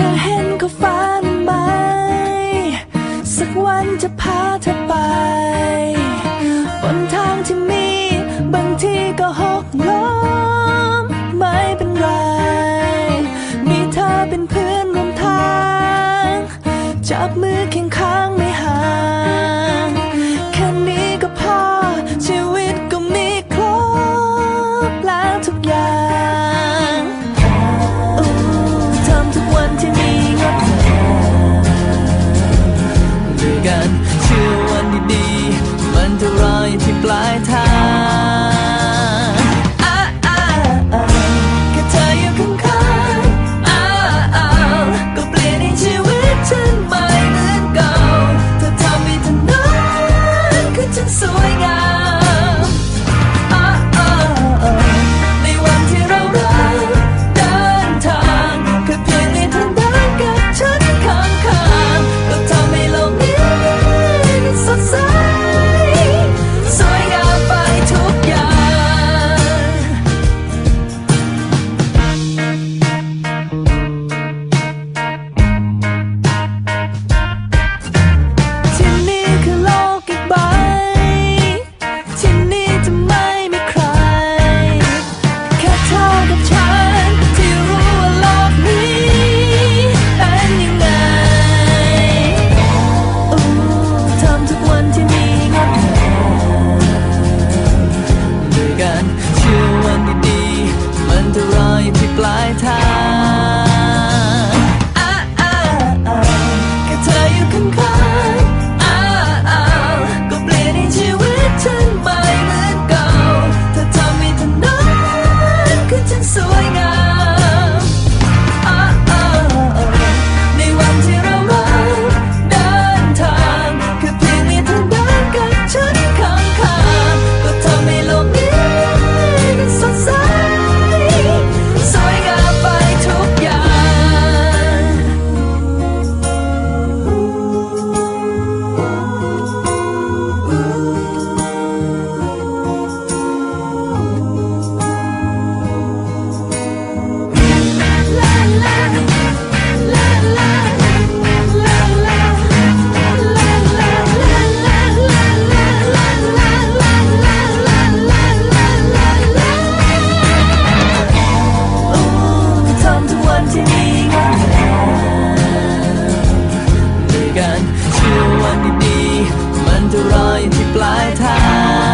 ธอเห็นก็ฟ้าไหม สักวันจะพาเธอไป บนทางที่มี บางทีก็หกล้มไม่เป็นไร มีเธอเป็นเพื่อนร่วมทาง จับมือเคียงข้าง 他。 กัน เชื่อวันดีๆมันจะรออยู่ที่ปลายทาง